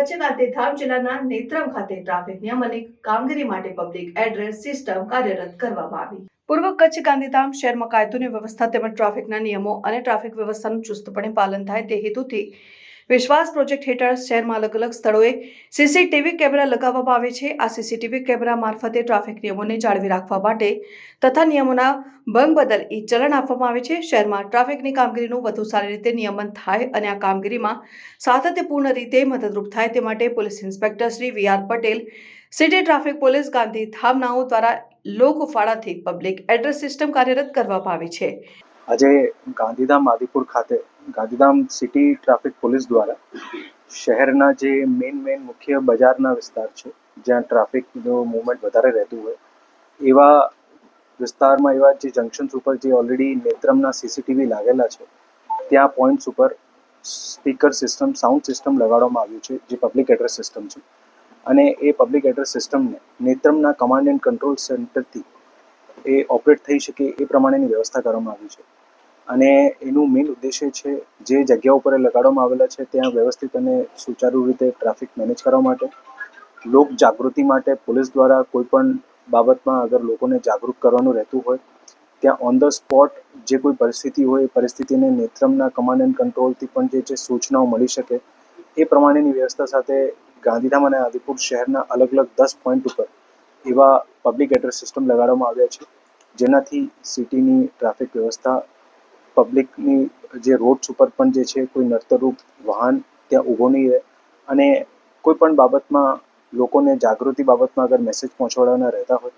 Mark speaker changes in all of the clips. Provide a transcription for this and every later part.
Speaker 1: કચ્છ ગાંધીધામ જિલ્લાના નેત્રમ ખાતે ટ્રાફિક નિયમ અને કામગીરી માટે પબ્લિક એડ્રેસ સિસ્ટમ કાર્યરત કરવામાં આવી. પૂર્વ કચ્છ ગાંધીધામ શહેરમાં કાયદોની વ્યવસ્થા તેમજ ટ્રાફિકના નિયમો અને ટ્રાફિક વ્યવસ્થાનું ચુસ્તપણે પાલન થાય તે હેતુથી વિશ્વાસ પ્રોજેક્ટ હેઠળ શહેરમાં અલગ અલગ સ્થળોએ સીસીટીવી કેમેરા લગાવવામાં આવે છે. આ સીસીટીવી કેમેરા મારફતે ટ્રાફિક નિયમોને જાળવી રાખવા માટે તથા નિયમોના ભંગ બદલ એ ચલણ આપવામાં આવે છે. શહેરમાં ટ્રાફિકની કામગીરીનું વધુ સારી રીતે નિયમન થાય અને આ કામગીરીમાં સાતત્યપૂર્ણ રીતે મદદરૂપ થાય તે માટે police inspector Shri V R Patel, city traffic police Gandhi થામનાઓ દ્વારા લોકફાળાથી પબ્લિક એડ્રેસ સિસ્ટમ કાર્યરત કરવામાં આવી છે.
Speaker 2: આજે ગાંધીધામ આદિપુર ખાતે ગાંધીધામ સિટી ટ્રાફિક પોલીસ દ્વારા શહેરના જે મેઇન મેઇન મુખ્ય બજારના વિસ્તાર છે, જ્યાં ટ્રાફિકનું મુવમેન્ટ વધારે રહેતું હોય, એવા વિસ્તારમાં, એવા જે જંકશન્સ ઉપર જે ઓલરેડી નેત્રમના સીસીટીવી લાગેલા છે, ત્યાં પોઈન્ટ્સ ઉપર સ્પીકર સિસ્ટમ સાઉન્ડ સિસ્ટમ લગાડવામાં આવ્યું છે, જે પબ્લિક એડ્રેસ સિસ્ટમ છે. અને એ પબ્લિક એડ્રેસ સિસ્ટમને નેત્રમના કમાન્ડ એન્ડ કંટ્રોલ સેન્ટરથી એ ઓપરેટ થઈ શકે એ પ્રમાણેની વ્યવસ્થા કરવામાં આવી છે. અને એનું મેઇન ઉદ્દેશ્ય છે જે જગ્યા ઉપર લગાડવામાં આવેલા છે, ત્યાં વ્યવસ્થિત અને સુચારુ રીતે ટ્રાફિક મેનેજ કરવા માટે, લોક જાગૃતિ માટે પોલીસ દ્વારા કોઈપણ બાબતમાં અગર લોકોને જાગૃત કરવાનું રહેતું હોય, ત્યાં ઓન ધ સ્પોટ જે કોઈ પરિસ્થિતિ હોય, એ પરિસ્થિતિને નેત્રમના કમાન્ડ એન્ડ કંટ્રોલથી પણ જે જે સૂચનાઓ મળી શકે, એ પ્રમાણેની વ્યવસ્થા સાથે ગાંધીધામ અને આદિપુર શહેરના અલગ અલગ દસ પોઈન્ટ ઉપર એવા પબ્લિક એડ્રેસ સિસ્ટમ લગાડવામાં આવ્યા છે, જેનાથી સિટીની ટ્રાફિક વ્યવસ્થા પબ્લિકની જે રોડ્સ ઉપર પણ જે છે, કોઈ નર્તરૂપ વાહન ત્યાં ઊભો નહીં રહે. અને કોઈ પણ બાબતમાં લોકોને જાગૃતિ બાબતમાં અગર મેસેજ પહોંચાડવાના રહેતા હોય,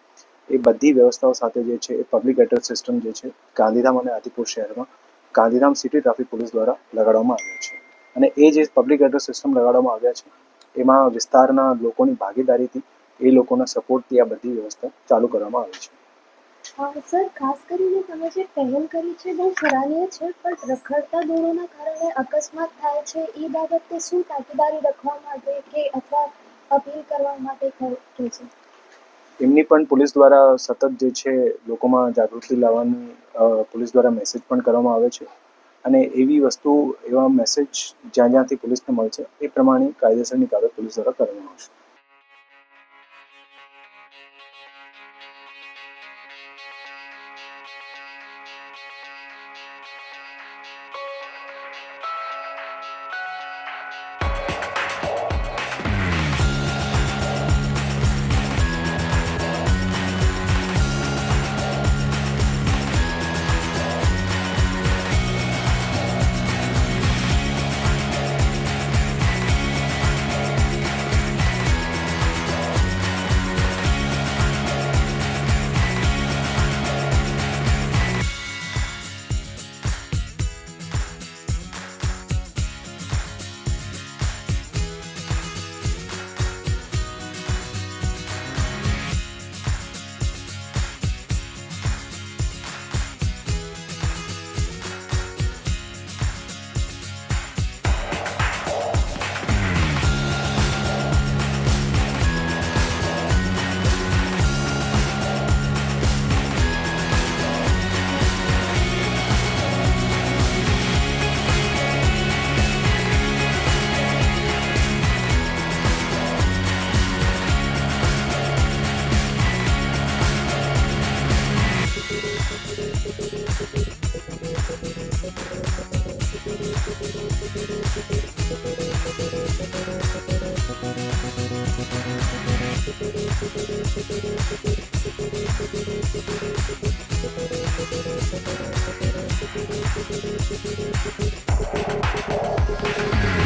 Speaker 2: એ બધી વ્યવસ્થાઓ સાથે જે છે, એ પબ્લિક એડ્રેસ સિસ્ટમ જે છે, ગાંધીધામ અને આદિપુર શહેરમાં ગાંધીધામ સિટી ટ્રાફિક પોલીસ દ્વારા લગાડવામાં આવ્યા છે. અને એ જે પબ્લિક એડ્રેસ સિસ્ટમ લગાડવામાં આવ્યા છે, એમાં વિસ્તારના લોકોની ભાગીદારીથી એ લોકોના સપોર્ટથી આ બધી વ્યવસ્થા ચાલુ કરવામાં આવી છે.
Speaker 3: સર, ખાસ કરીને તમે જે પહેલ કરી છે, બહુ સરાહનીય છે, પણ રખડતા દોરોના કારણે અકસ્માત થાય છે, એ બાબતે શું તાકીદારી રાખવા માટે કે અથવા અપીલ કરવા માટે કહે છે?
Speaker 2: એમની પણ પોલીસ દ્વારા સતત જે છે, લોકોમાં જાગૃતિ લાવવાની પોલીસ દ્વારા મેસેજ પણ કરવામાં આવે છે. અને એવી વસ્તુ, એવા મેસેજ જ્યાં જ્યાંથી પોલીસને મળશે એ પ્રમાણે કાયદેસરની કાર્યવાહી પોલીસ દ્વારા કરવામાં આવશે. Thank you.